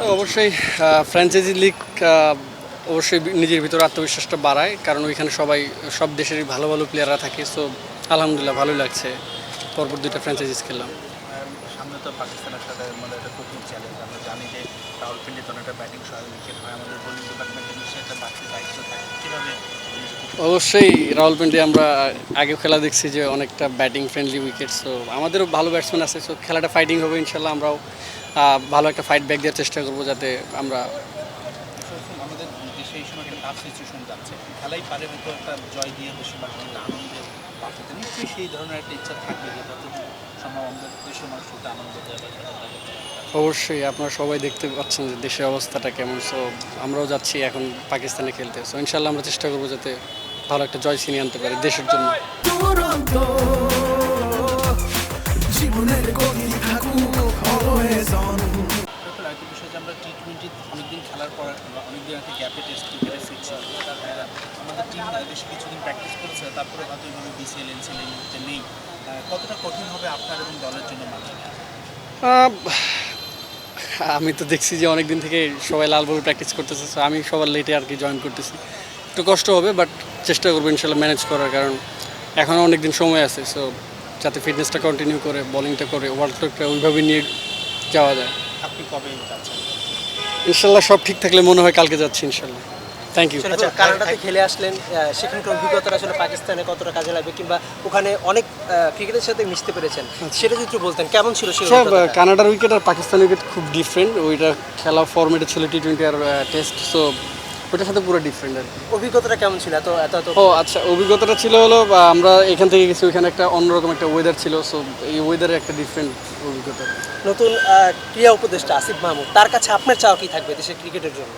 অবশ্যই franchise league অবশ্যই নিজের ভিতরে আত্মবিশ্বাসটা বাড়ায়, কারণ ওইখানে সবাই, সব দেশেরই ভালো ভালো প্লেয়াররা থাকে সো আলহামদুলিল্লাহ ভালোই লাগছে। পরপর দুইটা ফ্র্যাঞ্চাইজিস খেললাম। সামনে তো পাকিস্তানের সাথে মানে একটা কঠিন চ্যালেঞ্জ আমরা জানি যে রাহুল পিন্ডিত অনেকটা ব্যাটিং সহ উইকেট হয়, আমাদের বোলিং ডিপার্টমেন্টের নিশ্চয়ই একটা বাড়তি দায়িত্ব থাকে। কীভাবে অবশ্যই রাহুলপিন্ডি, আমরা আগেও খেলা দেখছি যে অনেকটা ব্যাটিং ফ্রেন্ডলি উইকেট সো আমাদেরও ভালো ব্যাটসম্যান আছে সো খেলাটা ফাইটিং হবে ইনশাল্লাহ, আমরাও ভালো একটা ফাইট ব্যাক দেওয়ার চেষ্টা করব যাতে আমরা আমাদের সময় একটা যাচ্ছে, খেলাই পারে একটা জয় দিয়ে সেই ধরনের একটা ইচ্ছা থাকবে আমাদের দেশের আনন্দ। অবশ্যই আপনারা সবাই দেখতে পাচ্ছেন যে দেশের অবস্থাটা কেমন। সো আমরাও যাচ্ছি এখন পাকিস্তানে খেলতে। সো ইনশাল্লাহ আমরা চেষ্টা করব যাতে ভালো একটা জয় ছিনিয়ে আনতে পারি দেশের জন্য। জীবনের গতি থাকুক always on তারপর আরেকটা বিষয় যে আমরা টি টোয়েন্টি অনেকদিন খেলার পর অনেকদিন একটা গ্যাপে টেস্ট ক্রিকেটে ফিরছি। তারপরে আমাদের টিম দেশে কিছুদিন প্র্যাকটিস করেছে তারপরে হয়তো এইভাবে বিসিএল এনসিএল এই নেই। আহ, কতটা কঠিন হবে আপনার এবং দলের জন্য মানিয়ে নেওয়া? আহ, আমি তো দেখছি যে অনেক দিন থেকে সবাই লাল বল প্র্যাকটিস করতেছে আমি সবার লেটে আর কি জয়েন করতেছি। একটু কষ্ট হবে বাট চেষ্টা করব ইনশাল্লাহ ম্যানেজ করার কারণ এখনও অনেক দিন সময় আছে সো যাতে ফিটনেসটা কন্টিনিউ করে বলিংটা করে ওয়ার্ল্ড কাপটা ওইভাবে নিয়ে যাওয়া যায়। আপনি কবে যাচ্ছেন? ইনশাল্লাহ সব ঠিক থাকলে মনে হয় কালকে যাচ্ছি ইনশাল্লাহ। থ্যাংক ইউ আচ্ছা কানাডাতে খেলে আসলেন সেখানকার অভিজ্ঞতাটা আসলে পাকিস্তানে কতটা কাজে লাগবে কিংবা ওখানে অনেক ক্রিকেটের সাথে মিশতে পেরেছেন সেটা যদি একটু বলতেন কেমন ছিল সেই আচ্ছা কানাডার উইকেট আর পাকিস্তান উইকেট খুব ডিফারেন্ট ওইটা খেলা ফর্মেটে ছিল টি টোয়েন্টি আর টেস্ট সো ওইটার সাথে পুরো ডিফারেন্ট আর অভিজ্ঞতাটা কেমন ছিল? এত এত ও আচ্ছা অভিজ্ঞতাটা ছিল হলো আমরা এখান থেকে গেছি ওইখানে একটা অন্যরকম একটা ওয়েদার ছিল সো এই ওয়েদারে একটা ডিফারেন্ট অভিজ্ঞতা। নতুন ক্রীড়া উপদেষ্টা আসিফ মাহমুদ তার কাছে আপনার চাওয়া কি থাকবে দেশের ক্রিকেটের জন্য?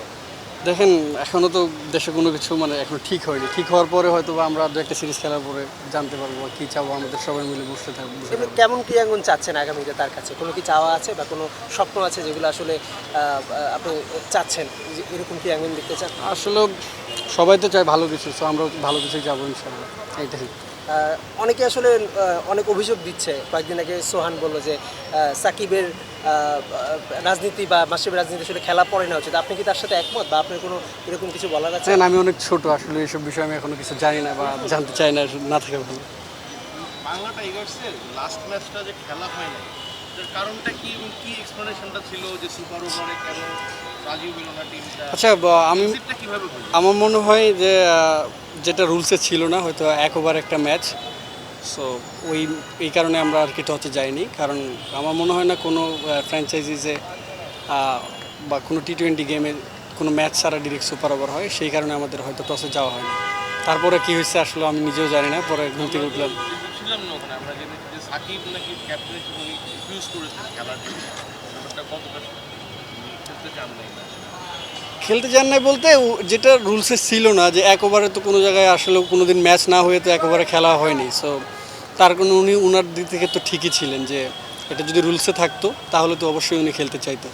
দেখেন এখনও তো দেশে কোনো কিছু মানে এখনও ঠিক হয়নি। ঠিক হওয়ার পরে হয়তো বা আমরা দু একটা সিরিজ খেলার পরে জানতে পারব কী চাবো আমাদের সবাই মিলে বসতে থাকব। কেমন ক্রীড়াঙ্গন চাচ্ছেন আগামীতে তার কাছে? কোনো কি চাওয়া আছে বা কোনো স্বপ্ন আছে যেগুলো আসলে আপনি চাচ্ছেন? এরকম ক্রীড়াঙ্গন দেখতে চান? আসলে সবাই তো চায় ভালো কিছু সো আমরা ভালো কিছুই যাব ইনশাল্লাহ এইটাই। অনেকে আসলে অনেক অভিযোগ দিচ্ছে। কয়েকদিন আগে সোহান বলল যে সাকিবের রাজনীতি বা মাসিবের রাজনীতি আসলে খেলা পড়ে না উচিত। আপনি কি তার সাথে একমত বা আপনার কোনো এরকম কিছু বলার আছে? না আমি অনেক ছোট আসলে এইসব বিষয়ে আমি এখনও কিছু জানি না বা জানতে চাই না না থাকে ভালো বাংলাটা টাইগার্সের লাস্ট ম্যাচটা যে খেলা হয় না কারণটা কি এবং কি এক্সপ্লেনেশনটা ছিল যে সুপার ওভারে কেন রাজীব মিলনা টিমটা আচ্ছা আমি আমার মনে হয় যে যেটা রুলসে ছিল না হয়তো এক ওভার একটা ম্যাচ সো ওই এই কারণে আমরা আর কি টচে যাইনি। কারণ আমার মনে হয় না কোনো ফ্র্যাঞ্চাইজিসে বা কোনো টি টোয়েন্টি গেমে কোনো ম্যাচ ছাড়া ডিরেক্ট সুপার ওভার হয়। সেই কারণে আমাদের হয়তো টসে যাওয়া হয়নি। তারপরে কী হয়েছে আসলে আমি নিজেও জানি না। পরে ঘুম থেকে সাকিব নাকি ক্যাপ্টেন উনি রিফিউজ করেছেন খেলার জন্য? ব্যাপারটা কতটা খেলতে চান নাই খেলতে চান নাই বলতে যেটা রুলসে ছিল না যে এক ওভারে তো কোনো জায়গায় আসলে কোনো দিন ম্যাচ না হয়ে তো এক ওভারে খেলা হয়নি। সো তার কোনো উনি, উনার দিক থেকে তো ঠিকই ছিলেন যে, এটা যদি রুলসে থাকতো, তাহলে তো অবশ্যই উনি খেলতে চাইতো